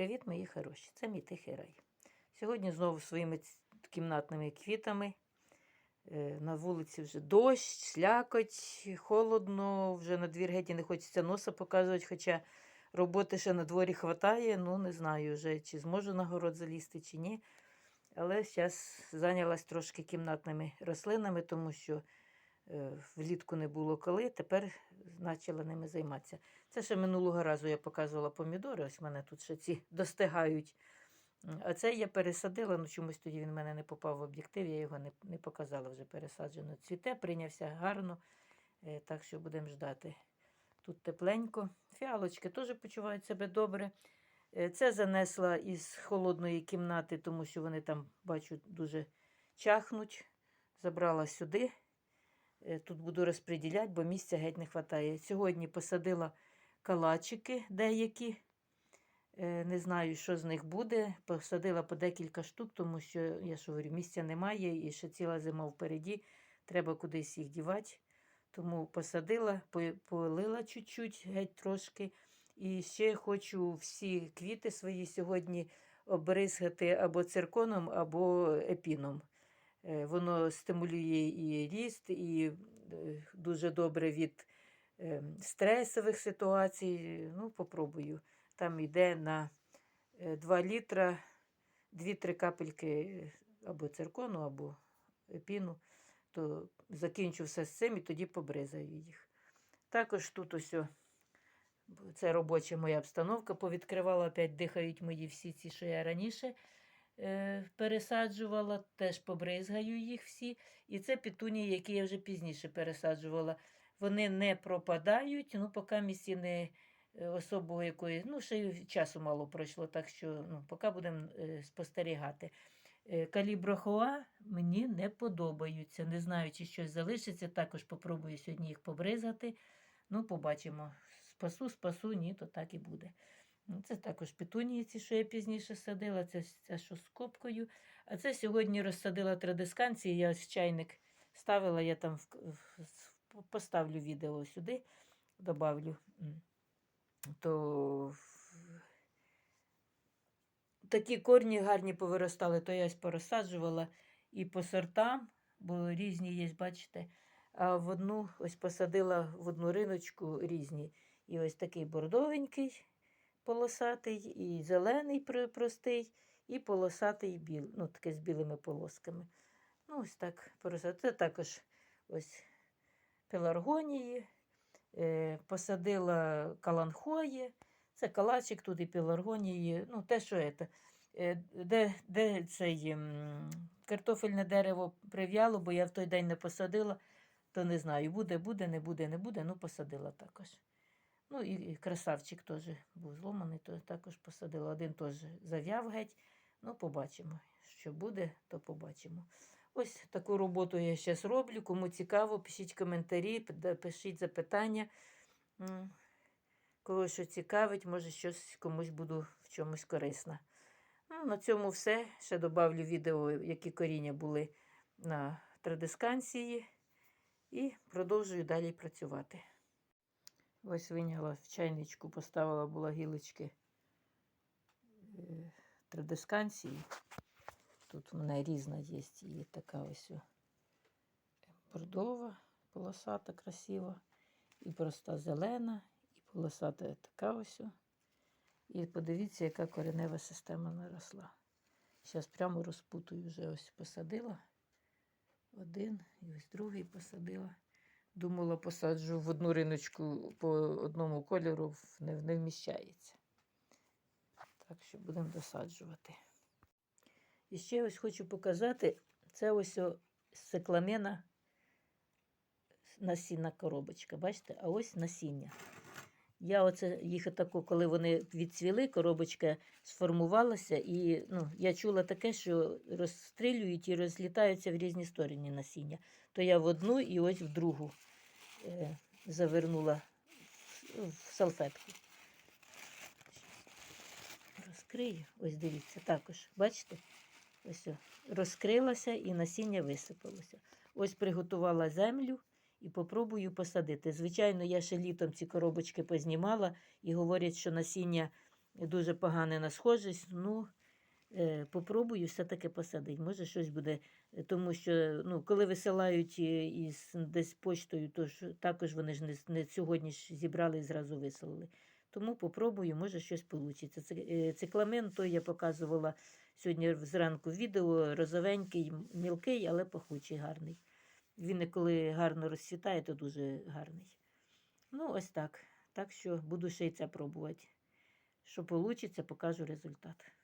Привіт, мої хороші! Це мій тихий рай. Сьогодні знову своїми кімнатними квітами. Е, На вулиці вже дощ, слякоть, холодно, вже на двір геть не хочеться носа показувати, хоча роботи ще на дворі хватає. Ну, не знаю вже, чи зможу на город залізти, чи ні. Але зараз зайнялась трошки кімнатними рослинами, тому що влітку не було коли, тепер почала ними займатися. Це ще минулого разу я показувала помідори. Ось мене тут ще ці достигають. А це я пересадила, ну чомусь тоді він в мене не попав в об'єктив, я його не, не показала вже пересаджено. Цвіте, прийнявся гарно, е, так що будемо ждати. Тут тепленько. Фіалочки теж почувають себе добре. Е, Це занесла із холодної кімнати, тому що вони там, бачу, дуже чахнуть. Забрала сюди. Е, Тут буду розподіляти, бо місця геть не вистачає. Сьогодні посадила калачики деякі. Е, Не знаю, що з них буде. Посадила по декілька штук, тому що, я ж говорю, місця немає і ще ціла зима впереді. Треба кудись їх дівати. Тому посадила, полила чуть-чуть, геть трошки. І ще хочу всі квіти свої сьогодні обризгати або цирконом, або епіном. Е, Воно стимулює і ріст, і е, дуже добре від е, стресових ситуацій. Ну, попробую. Там йде на 2 літра 2-3 капельки або циркону, або епіну. То закінчу все з цим і тоді побризаю їх. Також тут ось це робоча моя обстановка. Повідкривала, опять дихають мої всі ці, що я раніше пересаджувала, теж побризгаю їх всі. І це петунії, які я вже пізніше пересаджувала. Вони не пропадають, ну, поки місці не е, особого якої, ну, ще й часу мало пройшло, так що ну, поки будемо е, спостерігати. Е, Каліброхоа мені не подобаються. Не знаю, чи щось залишиться. Також попробую сьогодні їх побризати. Ну, побачимо. Спасу, спасу, ні, то так і буде. Ну, Це також петунії, ці, що я пізніше садила, це, це що з копкою. А це сьогодні розсадила традисканції. Я ось чайник ставила, я там в, в- поставлю відео сюди, добавлю. То такі корні гарні повиростали, то я ось порозсаджувала і по сортам, бо різні є, бачите. А в одну ось посадила в одну риночку різні. І ось такий бордовенький полосатий, і зелений простий, і полосатий біл, ну, таке з білими полосками. Ну, ось так. Це також ось пеларгонії. Е, посадила каланхої. Це калачик, тут і пеларгонії. Ну, те, що це. Е, де, де цей картофельне дерево прив'яло, бо я в той день не посадила, то не знаю, буде, буде, не буде, не буде, ну посадила також. Ну і, красавчик теж був зломаний, то також посадила. Один теж зав'яв геть. Ну, побачимо. Що буде, то побачимо. Ось таку роботу я зараз роблю. Кому цікаво, пишіть коментарі, пишіть запитання. Кого що цікавить, може щось комусь буду в чомусь корисна. Ну, на цьому все. Ще добавлю відео, які коріння були на традисканції. І продовжую далі працювати. Ось виняла в чайничку, поставила була гілочки е, традисканції. Тут у мене різна є. І така ось бордова, полосата, красива, і проста зелена, і полосата така ось. І подивіться, яка коренева система наросла. Зараз прямо розпутую вже ось посадила. Один і ось другий посадила. Думала, посаджу в одну риночку по одному кольору, не, не вміщається. Так що будемо досаджувати. І ще ось хочу показати, це ось секламена насінна коробочка. Бачите? А ось насіння. Я оце їх отако, коли вони відцвіли, коробочка сформувалася, і ну, я чула таке, що розстрілюють і розлітаються в різні сторони насіння. То я в одну і ось в другу завернула в, салфетку. Розкрию, ось дивіться, також, бачите? Ось розкрилася і насіння висипалося. Ось приготувала землю і попробую посадити. Звичайно, я ще літом ці коробочки познімала і говорять, що насіння дуже погане на схожість. Ну, е, попробую все-таки посадити. Може, щось буде. Е, Тому що ну, коли висилають е, із десь почтою, то ж також вони ж не, не сьогодні ж зібрали і зразу вислали. Тому попробую, може щось вийде. Цикламен, той я показувала сьогодні зранку відео, розовенький, мілкий, але пахучий, гарний. Він коли гарно розцвітає, то дуже гарний. Ну, ось так. Так що буду ще й це пробувати. Що вийде, покажу результат.